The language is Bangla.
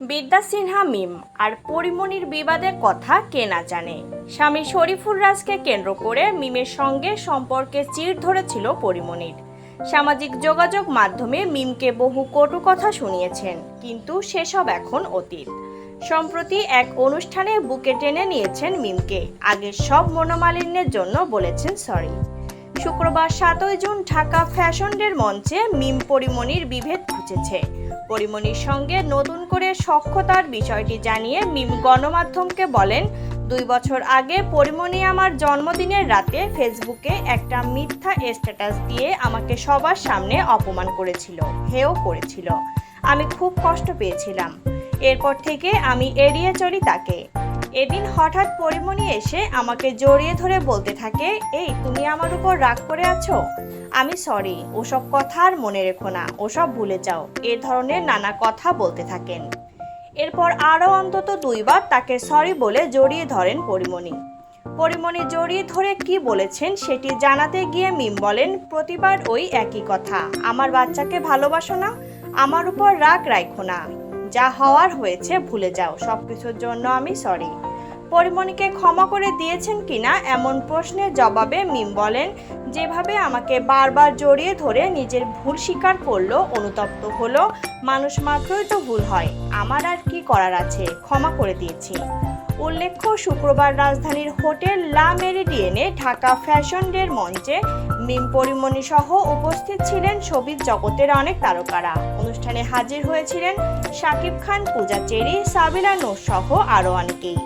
বিদ্যা সিনহা মিম আর পরিমণির বিবাদের কথা কে না জানে। স্বামী শরীফুর রাজকে কেন্দ্র করে মিমের সঙ্গে সম্পর্কে চির ধরেছিল পরিমণির সামাজিক যোগাযোগ মাধ্যমে মিমকে বহু কটু কথা শুনিয়েছেন, কিন্তু সেসব এখন অতীত। সম্প্রতি এক অনুষ্ঠানে বুকে টেনে নিয়েছেন মিমকে আগের সব মনোমালিন্যের জন্য বলেছেন সরি। শুক্রবার সাতই জুন ঢাকা ফ্যাশন ডের মঞ্চে মিম পরিমণির বিভেদ ঘুচেছে। পরিমণির সঙ্গে নতুন করে সক্ষতার বিষয়টি জানিয়ে মিম গণমাধ্যমকে বলেন, দুই বছর আগে পরিমণি আমার জন্মদিনের রাতে ফেসবুকে একটা মিথ্যা স্ট্যাটাস দিয়ে আমাকে সবার সামনে অপমান করেছিল হেও করেছিল। আমি খুব কষ্ট পেয়েছিলাম। এরপর থেকে আমি এড়িয়ে চলি তাকে। এদিন হঠাৎ পরিমণি এসে আমাকে জড়িয়ে ধরে বলতে থাকে, এই, তুমি আমার উপর রাগ করে আছো? আমি সরি, ওসব কথা আর মনে রেখো না, ওসব ভুলে যাও, এ ধরনের নানা কথা বলতে থাকেন। এরপর আরও অন্তত দুইবার তাকে সরি বলে জড়িয়ে ধরেন পরিমণি। পরিমণি জড়িয়ে ধরে কি বলেছেন সেটি জানাতে গিয়ে মিম বলেন, প্রতিবার ওই একই কথা, আমার বাচ্চাকে ভালোবাসো না, আমার উপর রাগ রাখো না। যা হওয়ার হয়েছে ভুলে যাও সব কিছুর জন্য আমি সরি পরিমণিকে ক্ষমা করে দিয়েছেন কিনা এমন প্রশ্নের জবাবে মিম বলেন, যেভাবে আমাকে বারবার জড়িয়ে ধরে নিজের ভুল স্বীকার করল, অনুতপ্ত হলো, মানুষ মাত্রই তো ভুল হয়। আমার আর কি করার আছে? ক্ষমা করে দিয়েছি। উল্লেখ্য, শুক্রবার রাজধানীর হোটেল লা মেরিডিয়েনে ঢাকা ফ্যাশন ডের মঞ্চে মিম পরিমণি সহ উপস্থিত ছিলেন ছবির জগতের অনেক তারকারা। অনুষ্ঠানে হাজির হয়েছিলেন শাকিব খান, পূজা চেরি সাবিলা নূর সহ আরও অনেকেই।